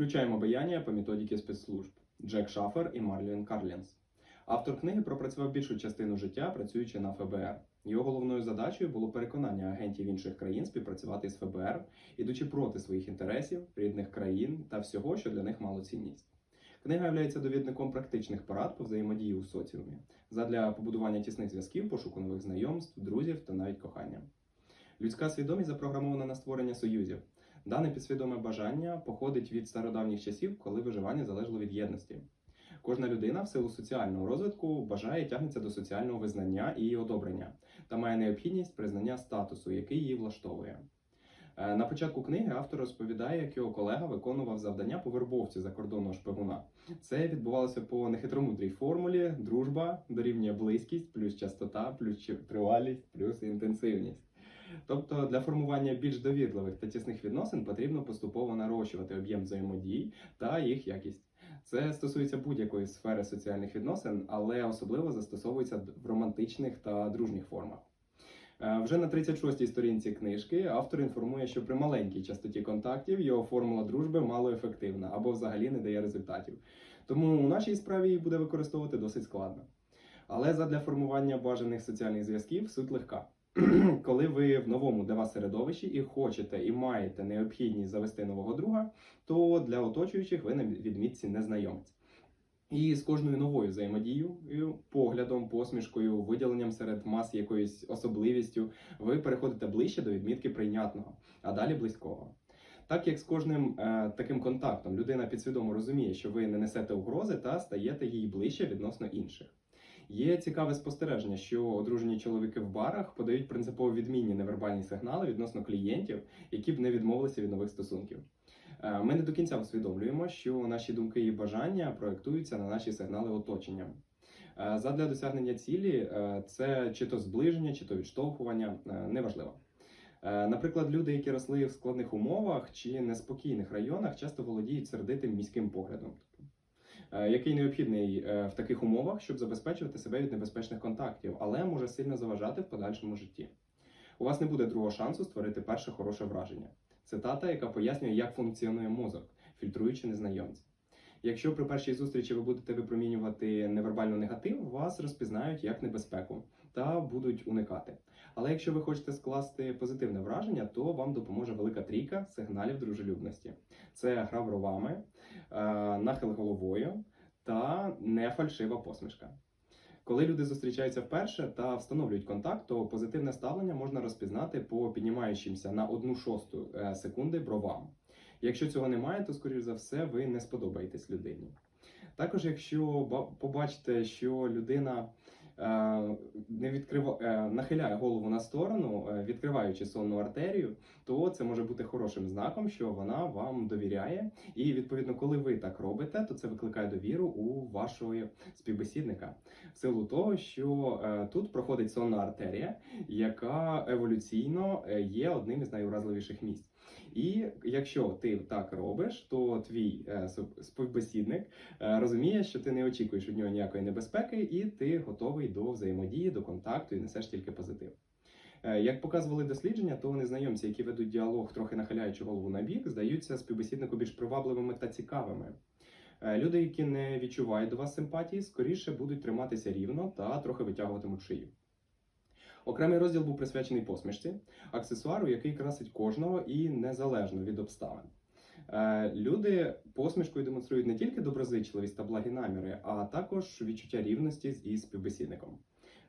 Включаємо обаяння по методиці спецслужб Джек Шафер і Марлін Карлінс. Автор книги пропрацював більшу частину життя, працюючи на ФБР. Його головною задачею було переконання агентів інших країн співпрацювати з ФБР, ідучи проти своїх інтересів, рідних країн та всього, що для них мало цінність. Книга є довідником практичних порад по взаємодії у соціумі задля побудування тісних зв'язків, пошуку нових знайомств, друзів та навіть кохання. Людська свідомість запрограмована на створення союзів. Дане підсвідоме бажання походить від стародавніх часів, коли виживання залежало від єдності. Кожна людина в силу соціального розвитку бажає тягнеться до соціального визнання і її одобрення та має необхідність признання статусу, який її влаштовує. Е, На початку книги автор розповідає, як його колега виконував завдання по вербовці закордонного шпигуна. Це відбувалося по нехитромудрій формулі: дружба дорівнює близькість, плюс частота, плюс тривалість, плюс інтенсивність. Тобто для формування більш довірливих та тісних відносин потрібно поступово нарощувати об'єм взаємодій та їх якість. Це стосується будь-якої сфери соціальних відносин, але особливо застосовується в романтичних та дружніх формах. Е, Вже на 36-й сторінці книжки автор інформує, що при маленькій частоті контактів його формула дружби малоефективна або взагалі не дає результатів. Тому у нашій справі її буде використовувати досить складно. Але задля формування бажаних соціальних зв'язків суть легка. Коли ви в новому для вас середовищі і хочете і маєте необхідність завести нового друга, то для оточуючих ви на відмітці незнайомець. І з кожною новою взаємодією, поглядом, посмішкою, виділенням серед мас якоюсь особливістю, ви переходите ближче до відмітки прийнятного, а далі близького. Так як з кожним е, таким контактом людина підсвідомо розуміє, що ви не несете угрози та стаєте їй ближче відносно інших. Є цікаве спостереження, що одружені чоловіки в барах подають принципово відмінні невербальні сигнали відносно клієнтів, які б не відмовилися від нових стосунків. Е, Ми не до кінця усвідомлюємо, що наші думки і бажання проєктуються на наші сигнали оточення. Е, Задля досягнення цілі е, це чи то зближення, чи то відштовхування, неважливо. Наприклад, люди, які росли в складних умовах чи неспокійних районах, часто володіють сердитим міським поглядом, який необхідний е, в таких умовах, щоб забезпечувати себе від небезпечних контактів, але може сильно заважати в подальшому житті. У вас не буде другого шансу створити перше хороше враження. Цитата, яка пояснює, як функціонує мозок, фільтруючи незнайомців. Якщо при першій зустрічі ви будете випромінювати невербально негатив, вас розпізнають як небезпеку та будуть уникати. Але якщо ви хочете скласти позитивне враження, то вам допоможе велика трійка сигналів дружелюбності. Це гра бровами, е, нахил головою та нефальшива посмішка. Коли люди зустрічаються вперше та встановлюють контакт, то позитивне ставлення можна розпізнати по піднімаючимся на одну шосту е, секунди бровам. Якщо цього немає, то скоріш за все ви не сподобаєтесь людині. Також, якщо побачите, що людина не відкрива... е, нахиляє голову на сторону, е, відкриваючи сонну артерію, то це може бути хорошим знаком, що вона вам довіряє. І відповідно, коли ви так робите, то це викликає довіру у вашого співбесідника. В силу того, що е, тут проходить сонна артерія, яка еволюційно е, є одним із найуразливіших місць. І якщо ти так робиш, то твій е, співбесідник е, розуміє, що ти не очікуєш від нього ніякої небезпеки, і ти готовий до взаємодії, до контакту і несеш тільки позитив. Е, Як показували дослідження, то незнайомці, які ведуть діалог, трохи нахиляючи голову на бік, здаються співбесіднику більш привабливими та цікавими. Люди, які не відчувають до вас симпатії, скоріше будуть триматися рівно та трохи витягуватимуть шию. Окремий розділ був присвячений посмішці, аксесуару, який красить кожного і незалежно від обставин. Е, Люди посмішкою демонструють не тільки доброзичливість та благі наміри, а також відчуття рівності з співбесідником.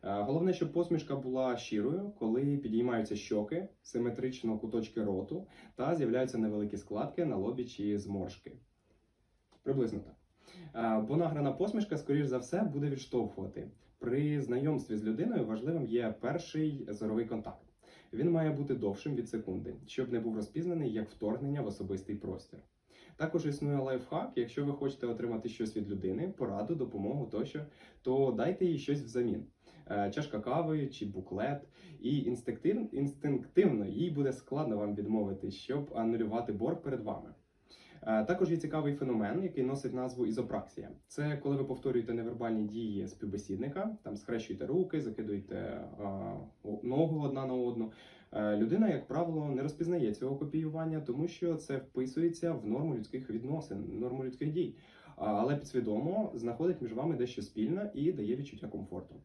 Е, Головне, щоб посмішка була щирою, коли підіймаються щоки, симетрично куточки роту та з'являються невеликі складки на лобі чи зморшки. Приблизно так. Е, Бо награна посмішка, скоріш за все, буде відштовхувати. При знайомстві з людиною важливим є перший зоровий контакт. Він має бути довшим від секунди, щоб не був розпізнаний як вторгнення в особистий простір. Також існує лайфхак, якщо ви хочете отримати щось від людини, пораду, допомогу тощо, то дайте їй щось взамін. Е, Чашка кави чи буклет, і інстинктив, інстинктивно їй буде складно вам відмовити, щоб анулювати борг перед вами. Е, Також є цікавий феномен, який носить назву ізопраксія. Це коли ви повторюєте невербальні дії співбесідника, там схрещуєте руки, закидуєте е, ногу одна на одну. Е, Людина, як правило, не розпізнає цього копіювання, тому що це вписується в норму людських відносин, норму людських дій. Але підсвідомо знаходить між вами дещо спільне і дає відчуття комфорту.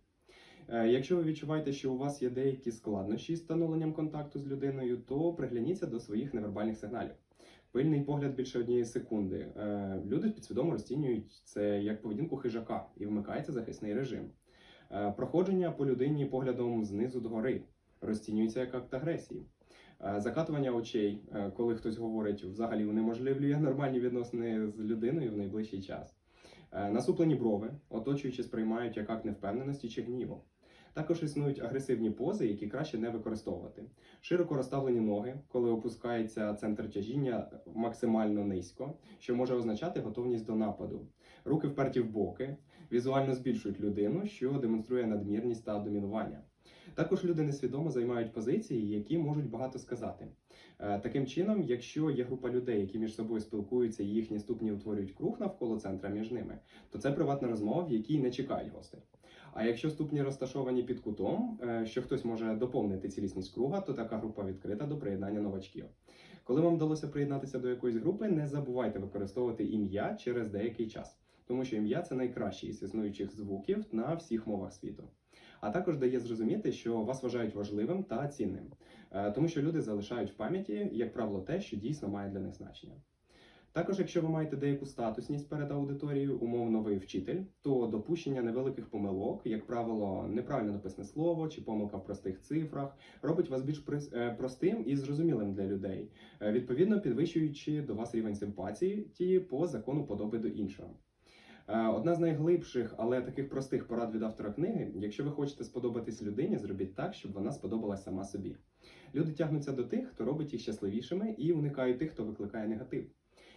Якщо ви відчуваєте, що у вас є деякі складнощі з встановленням контакту з людиною, то пригляніться до своїх невербальних сигналів. Пильний погляд більше однієї секунди. Е, Люди підсвідомо розцінюють це як поведінку хижака і вмикається захисний режим. Е, Проходження по людині поглядом знизу догори розцінюється як акт агресії. Е, Закатування очей, коли хтось говорить, взагалі унеможливлює нормальні відносини з людиною в найближчий час. Насуплені брови, оточуючи сприймають як акт невпевненості чи гніву. Також існують агресивні пози, які краще не використовувати. Широко розставлені ноги, коли опускається центр тяжіння максимально низько, що може означати готовність до нападу. Руки вперті в боки, візуально збільшують людину, що демонструє надмірність та домінування. Також люди несвідомо займають позиції, які можуть багато сказати. Е, Таким чином, якщо є група людей, які між собою спілкуються, і їхні ступні утворюють круг навколо центра між ними, то це приватна розмова, в якій не чекають гостей. А якщо ступні розташовані під кутом, е, що хтось може доповнити цілісність круга, то така група відкрита до приєднання новачків. Коли вам вдалося приєднатися до якоїсь групи, не забувайте використовувати ім'я через деякий час, тому що ім'я це найкращий із існуючих звуків на всіх мовах світу. А також дає зрозуміти, що вас вважають важливим та цінним, Е, тому що люди залишають в пам'яті, як правило, те, що дійсно має для них значення. Також, якщо ви маєте деяку статусність перед аудиторією, умовно ви вчитель, то допущення невеликих помилок, як правило, неправильно написане слово чи помилка в простих цифрах, робить вас більш е, простим і зрозумілим для людей, е, відповідно підвищуючи до вас рівень симпатії ті по закону подоби до іншого. Е, Одна з найглибших, але таких простих порад від автора книги: якщо ви хочете сподобатись людині, зробіть так, щоб вона сподобалась сама собі. Люди тягнуться до тих, хто робить їх щасливішими, і уникають тих, хто викликає негатив.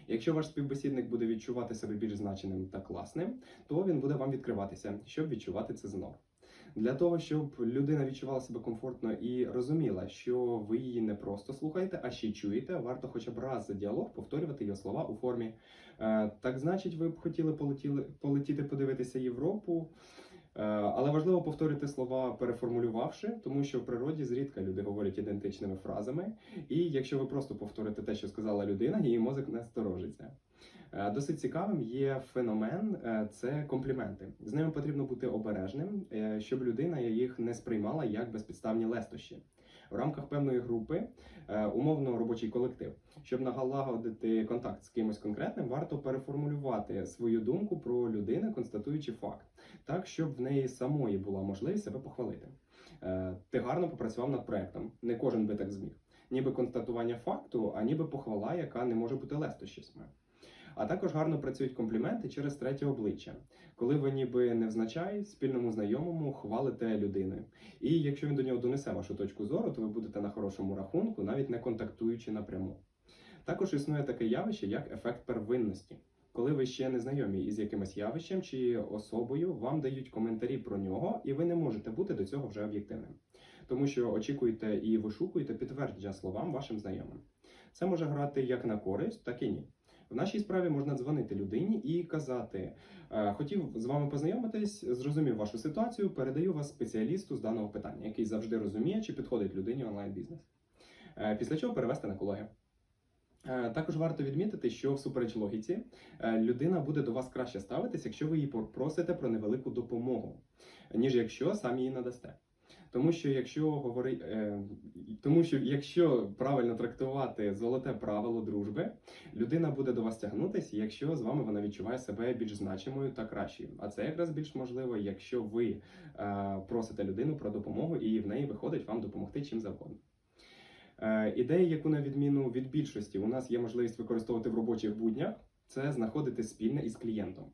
Якщо ваш співбесідник буде відчувати себе більш значеним та класним, то він буде вам відкриватися, щоб відчувати це знов. Для того, щоб людина відчувала себе комфортно і розуміла, що ви її не просто слухаєте, а ще й чуєте, варто хоча б раз за діалог повторювати його слова у формі. «Е, Так, значить, ви б хотіли полетіли, полетіти подивитися Європу. Е, Але важливо повторити слова, переформулювавши, тому що в природі зрідка люди говорять ідентичними фразами. І якщо ви просто повторите те, що сказала людина, її мозок не сторожиться. Е, Досить цікавим є феномен е, це компліменти. З ними потрібно бути обережним, щоб людина їх не сприймала як безпідставні лестощі. В рамках певної групи, умовно робочий колектив, щоб нагалагодити контакт з кимось конкретним, варто переформулювати свою думку про людину, констатуючи факт, так щоб в неї самої була можливість себе похвалити. Е, Ти гарно попрацював над проектом. Не кожен би так зміг. Ніби констатування факту, а ніби похвала, яка не може бути лестощами. А також гарно працюють компліменти через третє обличчя, коли ви ніби невзначай спільному знайомому хвалите людиною. І якщо він до нього донесе вашу точку зору, то ви будете на хорошому рахунку, навіть не контактуючи напряму. Також існує таке явище, як ефект первинності. Коли ви ще не знайомі із якимось явищем чи особою, вам дають коментарі про нього, і ви не можете бути до цього вже об'єктивним, тому що очікуєте і вишукуєте підтвердження словам вашим знайомим. Це може грати як на користь, так і ні. В нашій справі можна дзвонити людині і казати: «Е, хотів з вами познайомитись, зрозумів вашу ситуацію, передаю вас спеціалісту з даного питання, який завжди розуміє, чи підходить людині онлайн-бізнес. Е, Після чого перевести на колеги. Е, Також варто відмітити, що всупереч логіці е, людина буде до вас краще ставитись, якщо ви її попросите про невелику допомогу, ніж якщо самі її надасте. Тому що якщо говори, е, тому що якщо правильно трактувати золоте правило дружби, людина буде до вас тягнутися, якщо з вами вона відчуває себе більш значимою та кращою. А це якраз більш можливо, якщо ви просите людину про допомогу, і в неї виходить вам допомогти чим завгодно. Е, Ідея, яку на відміну від більшості у нас є можливість використовувати в робочих буднях, це знаходити спільне із клієнтом.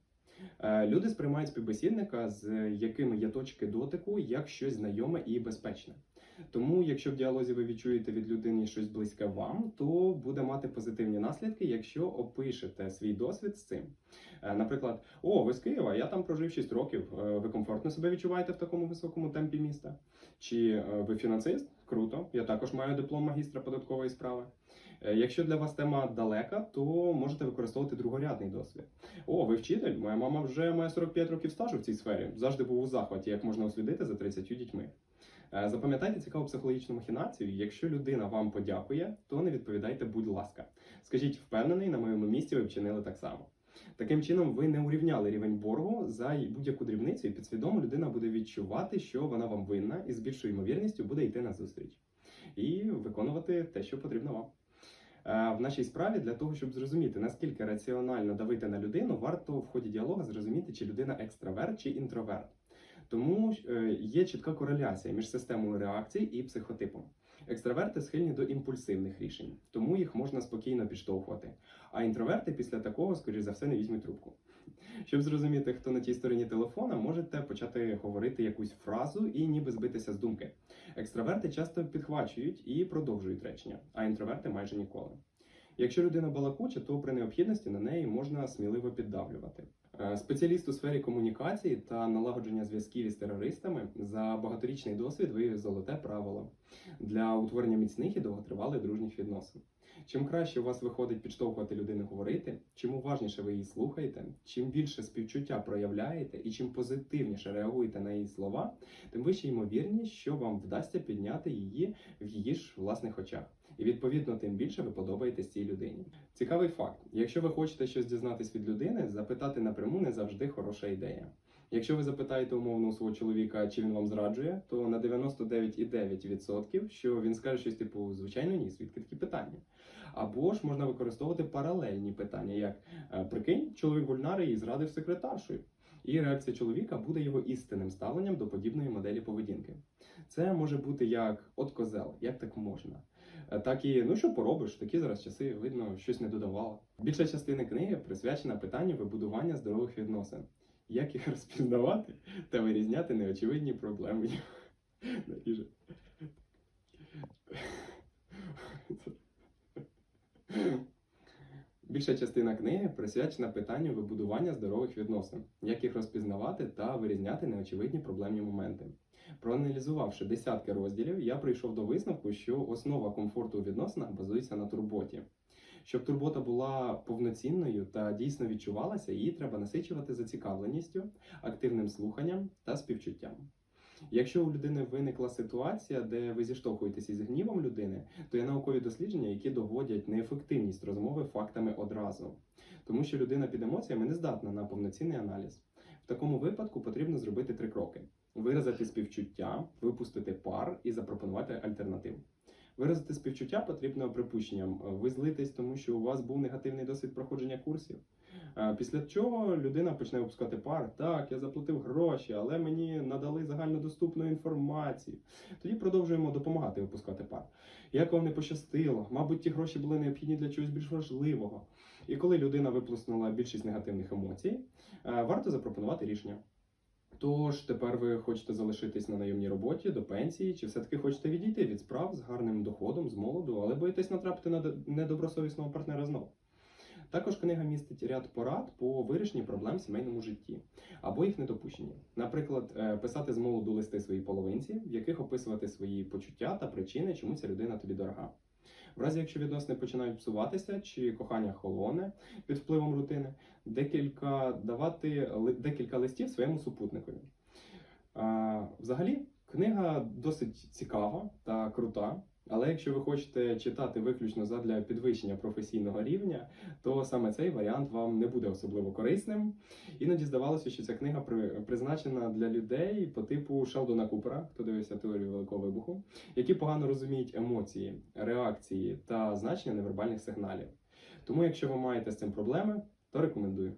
Е, Люди сприймають співбесідника, з якими є точки дотику, як щось знайоме і безпечне. Тому, якщо в діалозі ви відчуєте від людини щось близьке вам, то буде мати позитивні наслідки, якщо опишете свій досвід з цим. Е, Наприклад, о, ви з Києва, я там прожив 6 років. Ви комфортно себе відчуваєте в такому високому темпі міста? Чи е, ви фінансист? Круто. Я також маю диплом магістра податкової справи. Е, Якщо для вас тема далека, то можете використовувати другорядний досвід. О, ви вчитель? Моя мама вже має 45 років стажу в цій сфері. Завжди був у захваті, як можна услідити за 30 дітьми. Е, Запам'ятайте цікаву психологічну махінацію. Якщо людина вам подякує, то не відповідайте, будь ласка. Скажіть, впевнений, на моєму місці ви вчинили так само. Таким чином, ви не урівняли рівень боргу за будь-яку дрібницю, і підсвідомо людина буде відчувати, що вона вам винна, і з більшою ймовірністю буде йти на зустріч і виконувати те, що потрібно вам. Е, В нашій справі для того, щоб зрозуміти, наскільки раціонально давити на людину, варто в ході діалогу зрозуміти, чи людина екстраверт чи інтроверт. Тому е, є чітка кореляція між системою реакцій і психотипом. Екстраверти схильні до імпульсивних рішень, тому їх можна спокійно підштовхувати. А інтроверти після такого, скоріш за все, не візьмуть трубку. Щоб зрозуміти, хто на тій стороні телефона, можете почати говорити якусь фразу і ніби збитися з думки. Екстраверти часто підхвачують і продовжують речення, а інтроверти майже ніколи. Якщо людина балакуча, то при необхідності на неї можна сміливо піддавлювати. Е, Спеціаліст у сфері комунікації та налагодження зв'язків із терористами за багаторічний досвід виявив золоте правило для утворення міцних і довготривалих дружніх відносин. Чим краще у вас виходить підштовхувати людину говорити, чим уважніше ви її слухаєте, чим більше співчуття проявляєте і чим позитивніше реагуєте на її слова, тим вища ймовірність, що вам вдасться підняти її в її ж власних очах. І відповідно тим більше ви подобаєтесь цій людині. Цікавий факт: якщо ви хочете щось дізнатись від людини, запитати напряму не завжди хороша ідея. Якщо ви запитаєте умовно у свого чоловіка, чи він вам зраджує, то на 99,9% що він скаже щось типу звичайно ні, звідки такі питання. Або ж можна використовувати паралельні питання, як е, прикинь, чоловік гульнарий і зрадив секретаршою. І реакція чоловіка буде його істинним ставленням до подібної моделі поведінки. Це може бути як от козел, як так можна. Е, Так і ну що поробиш, такі зараз часи видно, щось не додавало. Більша частина книги присвячена питанню вибудування здорових відносин. Як їх розпізнавати та вирізняти неочевидні проблеми. Більша частина книги присвячена питанню вибудування здорових відносин, як їх розпізнавати та вирізняти неочевидні проблемні моменти. Проаналізувавши десятки розділів, я прийшов до висновку, що основа комфорту у відносинах базується на турботі. Щоб турбота була повноцінною та дійсно відчувалася, її треба насичувати зацікавленістю, активним слуханням та співчуттям. Якщо у людини виникла ситуація, де ви зіштовхуєтеся із гнівом людини, то є наукові дослідження, які доводять неефективність розмови фактами одразу, тому що людина під емоціями не здатна на повноцінний аналіз. В такому випадку потрібно зробити три кроки: виразити співчуття, випустити пар і запропонувати альтернативу. Виразити співчуття потрібно припущенням. Ви злитесь, тому що у вас був негативний досвід проходження курсів. Е, Після чого людина почне випускати пар. Так, я заплатив гроші, але мені надали загальнодоступну інформацію. Тоді продовжуємо допомагати випускати пар. Як вам не пощастило, мабуть, ті гроші були необхідні для чогось більш важливого. І коли людина виплеснула більшість негативних емоцій, е, варто запропонувати рішення. Тож тепер ви хочете залишитись на найомній роботі до пенсії, чи все-таки хочете відійти від справ з гарним доходом, з молоду, але боїтесь натрапити на недобросовісного партнера знову. Також книга містить ряд порад по вирішенні проблем в сімейному житті або їх недопущенні. Наприклад, е, писати з молоду листи своїй половинці, в яких описувати свої почуття та причини, чому ця людина тобі дорога. В разі, якщо відносини починають псуватися чи кохання холоне під впливом рутини, декілька давати декілька листів своєму супутникові. Взагалі, книга досить цікава та крута. Але якщо ви хочете читати виключно задля підвищення професійного рівня, то саме цей варіант вам не буде особливо корисним. Іноді здавалося, що ця книга при- призначена для людей по типу Шелдона Купера, хто дивився теорію Великого вибуху, які погано розуміють емоції, реакції та значення невербальних сигналів. Тому, якщо ви маєте з цим проблеми, то рекомендую.